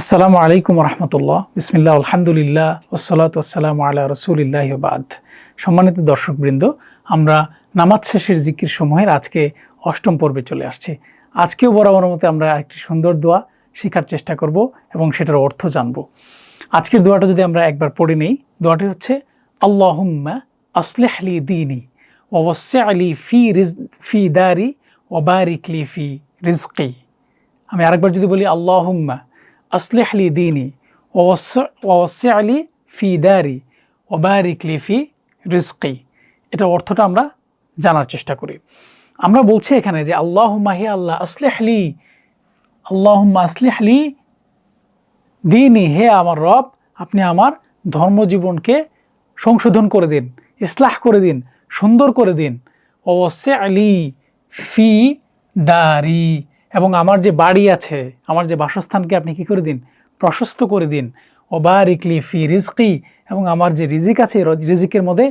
আসসালামু আলাইকুম রহমতুল্লাহ। বিসমিল্লা আলহামদুলিল্লাহ ওসলাত আসসালাম আল্লাহ রসুলিল্লাহ বাদ। সম্মানিত দর্শকবৃন্দ, আমরা নামাজ শেষের জিকির সময়ের আজকে অষ্টম পর্বে চলে আসছি। আজকেও বরাবর মতো আমরা একটি সুন্দর দোয়া শেখার চেষ্টা করব এবং সেটার অর্থ জানব। আজকের দোয়াটা যদি আমরা একবার পড়ে নেই, দোয়াটি হচ্ছে, আল্লাহুম্মা আসলেহ আলি দিনী ওবস্যা আলী ফি রিজ, ফি দারি ওবারিকলি ফি রিজকি। আমি আরেকবার যদি বলি, আল্লাহুম্মা আসলেহ আলি দিনী ওবস্যা আলী ফি দারি ওবারিকলি ফি রিজকি এটা অর্থটা আমরা জানার চেষ্টা করি। আমরা বলছি এখানে যে আল্লাহ মাহি আল্লাহ, আসলেহ আলী আল্লাহ আসলেহ আলী দিনই হে আমার রব, আপনি আমার ধর্মজীবনকে সংশোধন করে দিন, ইসলাহ করে দিন, সুন্দর করে দিন। অবশ্যই আলী ফি দারি। এবং আমার যে বাড়ি আছে, আমার যে বাসস্থানকে আপনি কি করে দিন? প্রশস্ত করে দিন। ওবারিকলি ফি রিজকি, এবং আমার যে রিজিক আছে রিজিকের মধ্যে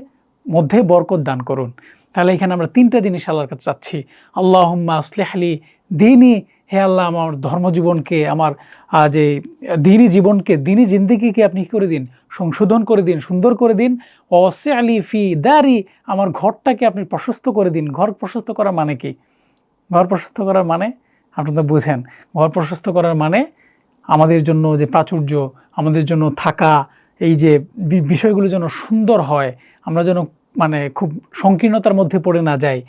মধ্যে বরকত দান করুন। তাহলে এখানে আমরা তিনটা জিনিস আল্লাহর কাছে চাচ্ছি। আল্লাহম্মা আসলেহ আলী দিনই হে আল্লাহ আমার ধর্মজীবনকে, আমার যে দিনই জীবনকে দিনই জিন্দিগিকে আপনি কী করে দিন? সংশোধন করে দিন, সুন্দর করে দিন। অসে আলী ফি দারি, আমার ঘরটাকে আপনি প্রশস্ত করে দিন। ঘর প্রশস্ত করা মানে কি? ঘর প্রশস্ত করার মানে আপনি তো বুঝেন, ঘর প্রশস্ত করার মানে আমাদের জন্য যে প্রাচুর্য, আমাদের জন্য থাকা, এই যে বিষয়গুলো যেন সুন্দর হয়, আমরা যেন মানে খুব সংকীর্ণতার মধ্যে পড়ে না যাই।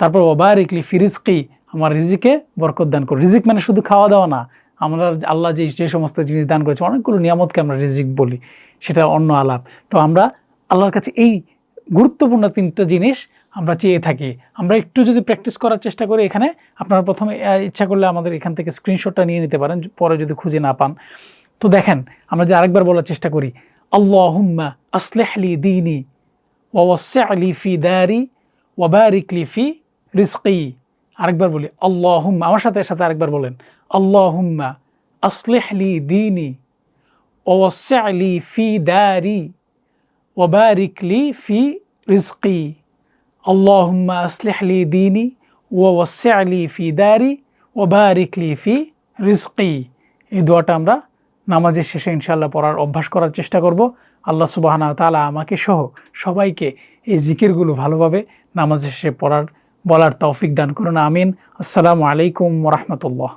তারপর ওবারিকলি ফিরিজকি আমার রিজিকে বরকত দান করো রিজিক মানে শুধু খাওয়া দাওয়া না, আমরা আল্লাহ যে যে সমস্ত জিনিস দান করেছে, অনেকগুলো নিয়ামতকে আমরা রিজিক বলি, সেটা অন্য আলাপ। তো আমরা আল্লাহর কাছে এই গুরুত্বপূর্ণ তিনটা জিনিস আমরা চেয়ে থাকি। আমরা একটু যদি প্র্যাকটিস করার চেষ্টা করি এখানে, আপনারা প্রথমে ইচ্ছা করলে আমাদের এখান থেকে স্ক্রিনশটটা নিয়ে নিতে পারেন পরে যদি খুঁজে না পান। তো দেখেন, আমরা যে আরেকবার বলার চেষ্টা করি, আল্লাহুম্মা আসলেহলি দিনী ওয়াসা আলি ফি দারি ওয়াবারিক লি ফি রিজকি। আরেকবার বলি, আল্লাহুম্মা, আমার সাথে সাথে আরেকবার বলেন, আল্লাহুম্মা আসলেহলি দিনী ওয়াসা আলি ফি দারি। ওবারিক লি ফি রিজকি আল্লাহুম্মা আসলিহ লি দিনী ওয়াসা লি ফি দারি ওবারিক লি ফি রিজকি এই দোয়াটা আমরা নামাজের শেষে ইনশাআল্লাহ পড়ার অভ্যাস করার চেষ্টা করব। আল্লাহ সুবাহানা তালা আমাকে সহ সবাইকে এই জিকিরগুলো ভালোভাবে নামাজের শেষে পড়ার বলার তৌফিক দান করুন। আমিন। আসসালামু আলাইকুম রহমতুল্লাহ।